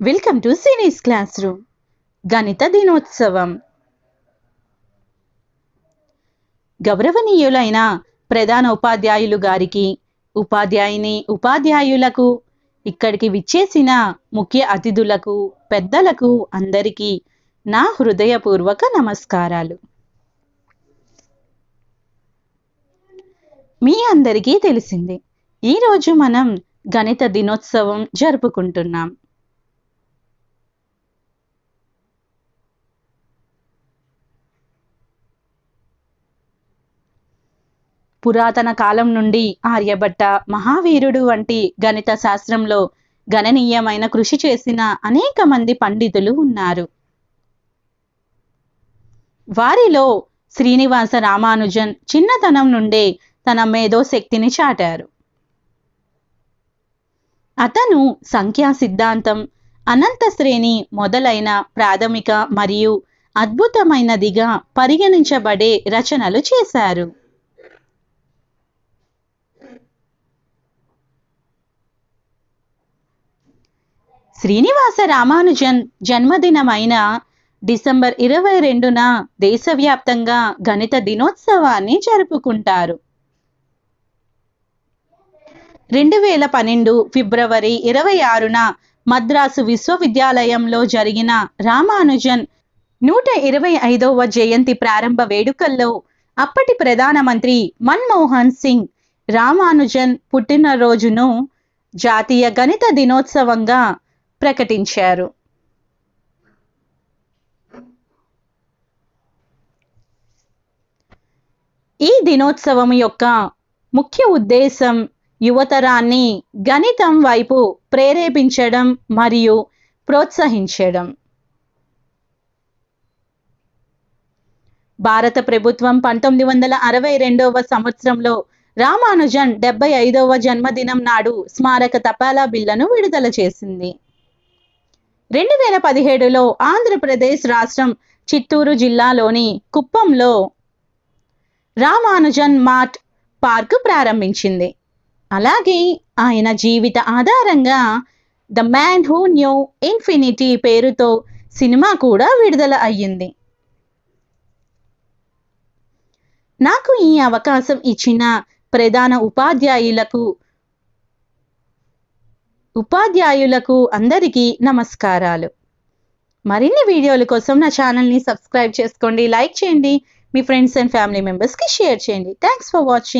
Welcome to సినీస్ classroom గణిత దినోత్సవం గౌరవనీయులైన ప్రధాన ఉపాధ్యాయులు గారికి ఉపాధ్యాయుని ఉపాధ్యాయులకు ఇక్కడికి విచ్చేసిన ముఖ్య అతిథులకు పెద్దలకు అందరికీ నా హృదయపూర్వక నమస్కారాలు మీ అందరికీ తెలిసిందే ఈరోజు మనం గణిత దినోత్సవం జరుపుకుంటున్నాం. పురాతన కాలం నుండి ఆర్యభట్ట మహావీరుడు వంటి గణిత శాస్త్రంలో గణనీయమైన కృషి చేసిన అనేక మంది పండితులు ఉన్నారు. వారిలో శ్రీనివాస రామానుజన్ చిన్నతనం నుండే తన మేధోశక్తిని చాటారు. అతను సంఖ్యా సిద్ధాంతం అనంత శ్రేణి మొదలైన ప్రాథమిక మరియు అద్భుతమైనదిగా పరిగణించబడే రచనలు చేశారు. శ్రీనివాస రామానుజన్ జన్మదినమైన డిసెంబర్ ఇరవై రెండున దేశవ్యాప్తంగా గణిత దినోత్సవాన్ని జరుపుకుంటారు. రెండు వేల పన్నెండు ఫిబ్రవరి ఇరవై ఆరున మద్రాసు విశ్వవిద్యాలయంలో జరిగిన రామానుజన్ నూట ఇరవై ఐదవ జయంతి ప్రారంభ వేడుకల్లో అప్పటి ప్రధానమంత్రి మన్మోహన్ సింగ్ రామానుజన్ పుట్టినరోజును జాతీయ గణిత దినోత్సవంగా ప్రకటించారు. ఈ దినోత్సవం యొక్క ముఖ్య ఉద్దేశం యువతరాన్ని గణితం వైపు ప్రేరేపించడం మరియు ప్రోత్సహించడం. భారత ప్రభుత్వం పంతొమ్మిది వందల అరవై రెండవ సంవత్సరంలో రామానుజన్ డెబ్బై ఐదవ జన్మదినం నాడు స్మారక తపాలా బిల్లను విడుదల చేసింది. రెండు వేల పదిహేడులో ఆంధ్రప్రదేశ్ రాష్ట్రం చిత్తూరు జిల్లాలోని కుప్పంలో రామానుజన్ మార్ట్ పార్క్ ప్రారంభించింది. అలాగే ఆయన జీవిత ఆధారంగా the man who knew infinity పేరుతో సినిమా కూడా విడుదల అయ్యింది. నాకు ఈ అవకాశం ఇచ్చిన ప్రధాన ఉపాధ్యాయులకు ఉపాధ్యాయులకు అందరికీ నమస్కారాలు. మరిన్ని వీడియోల కోసం నా ఛానల్ని సబ్స్క్రైబ్ చేసుకోండి లైక్ చేయండి మీ ఫ్రెండ్స్ అండ్ ఫ్యామిలీ మెంబర్స్కి షేర్ చేయండి. Thanks for watching.